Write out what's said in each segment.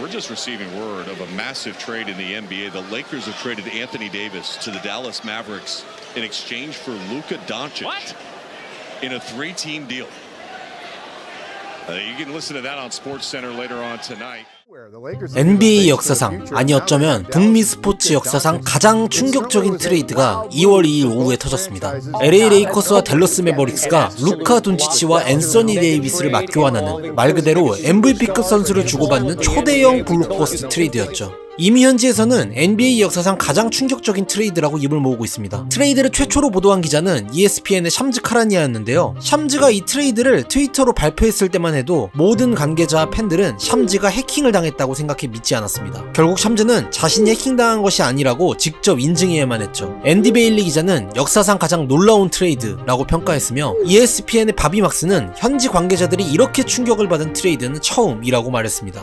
we're just receiving word of a massive trade in the NBA. The Lakers have traded Anthony Davis to the Dallas Mavericks in exchange for Luka Doncic What? in a three-team deal. NBA 역사상 아니 어쩌면 북미 스포츠 역사상 가장 충격적인 트레이드가 2월 2일 오후에 터졌습니다. LA 레이커스와 댈러스 매버릭스가 루카 돈치치와 앤서니 데이비스를 맞교환하는 말 그대로 MVP급 선수를 주고받는 초대형 블록버스트 트레이드였죠. 이미 현지에서는 NBA 역사상 가장 충격적인 트레이드라고 입을 모으고 있습니다. 트레이드를 최초로 보도한 기자는 ESPN의 샴즈 카라니아였는데요. 샴즈가 이 트레이드를 트위터로 발표했을 때만 해도 모든 관계자와 팬들은 샴즈가 해킹을 당했다고 생각해 믿지 않았습니다. 결국 샴즈는 자신이 해킹당한 것이 아니라고 직접 인증해야만 했죠. 앤디 베일리 기자는 역사상 가장 놀라운 트레이드라고 평가했으며 ESPN의 바비 막스는 현지 관계자들이 이렇게 충격을 받은 트레이드는 처음이라고 말했습니다.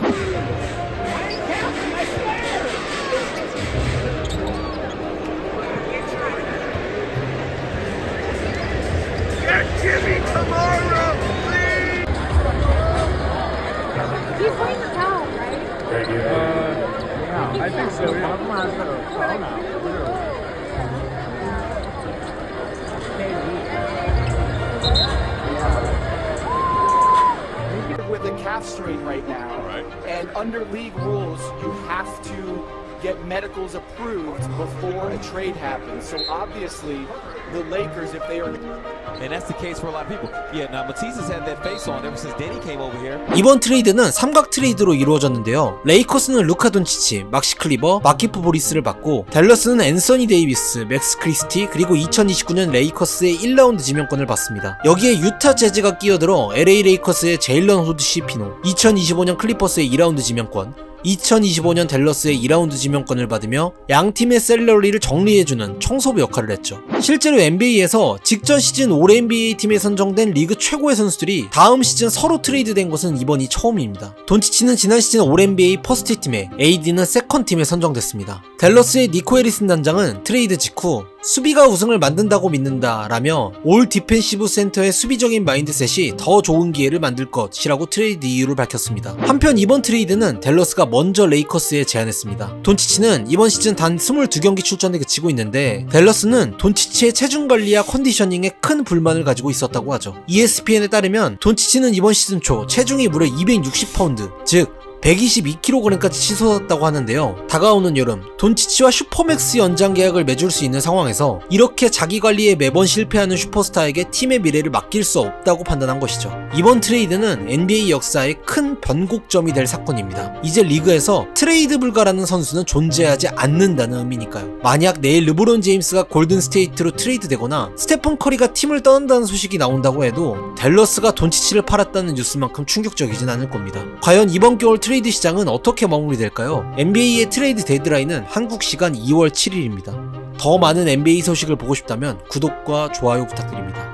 With a calf strain right now. Right. And under league rules, you have to get medicals approved before a trade happens. So obviously, the Lakers, if they are And that's the case for a lot of people. Yeah, now Matisse has had that face on ever since Denny came over here. 이번 트레이드는 삼각 트레이드로 이루어졌는데요. 레이커스는 루카 돈치치, 막시 클리버, 마키프 보리스를 받고 댈러스는 앤서니 데이비스, 맥스 크리스티 그리고 2029년 레이커스의 1라운드 지명권을 받습니다. 여기에 유타 재즈가 끼어들어 LA 레이커스의 제일런 호드 시 피노, 2025년 클리퍼스의 2라운드 지명권, 2025년 댈러스의 2라운드 지명권을 받으며 양 팀의 셀러리를 정리해주는 청소부 역할을 했죠. 실제로 NBA에서 직전 시즌 올 NBA 팀에 선정된 리그 최고의 선수들이 다음 시즌 서로 트레이드된 것은 이번이 처음입니다. 돈치치는 지난 시즌 올 NBA 퍼스트 팀에 AD는 세컨 팀에 선정됐습니다. 댈러스의 니코 에리슨 단장은 트레이드 직후 수비가 우승을 만든다고 믿는다라며 올 디펜시브 센터의 수비적인 마인드셋이 더 좋은 기회를 만들 것이라고 트레이드 이유를 밝혔습니다. 한편 이번 트레이드는 댈러스가 먼저 레이커스에 제안했습니다. 돈치치는 이번 시즌 단 22경기 출전에 그치고 있는데 댈러스는 돈치치의 체중 관리와 컨디셔닝에 큰 불만을 가지고 있었다고 하죠. ESPN에 따르면 돈치치는 이번 시즌 초 체중이 무려 260파운드, 즉 122kg까지 치솟았다고 하는데요. 다가오는 여름, 돈치치와 슈퍼맥스 연장 계약을 맺을 수 있는 상황에서 이렇게 자기 관리에 매번 실패하는 슈퍼스타에게 팀의 미래를 맡길 수 없다고 판단한 것이죠. 이번 트레이드는 NBA 역사의 큰 변곡점이 될 사건입니다. 이제 리그에서 트레이드 불가라는 선수는 존재하지 않는다는 의미니까요. 만약 내일 르브론 제임스가 골든 스테이트로 트레이드 되거나 스테픈 커리가 팀을 떠난다는 소식이 나온다고 해도 댈러스가 돈치치를 팔았다는 뉴스만큼 충격적이진 않을 겁니다. 과연 이번 겨울 트레이드 시장은 어떻게 마무리될까요? NBA의 트레이드 데드라인은 한국 시간 2월 7일입니다. 더 많은 NBA 소식을 보고 싶다면 구독과 좋아요 부탁드립니다.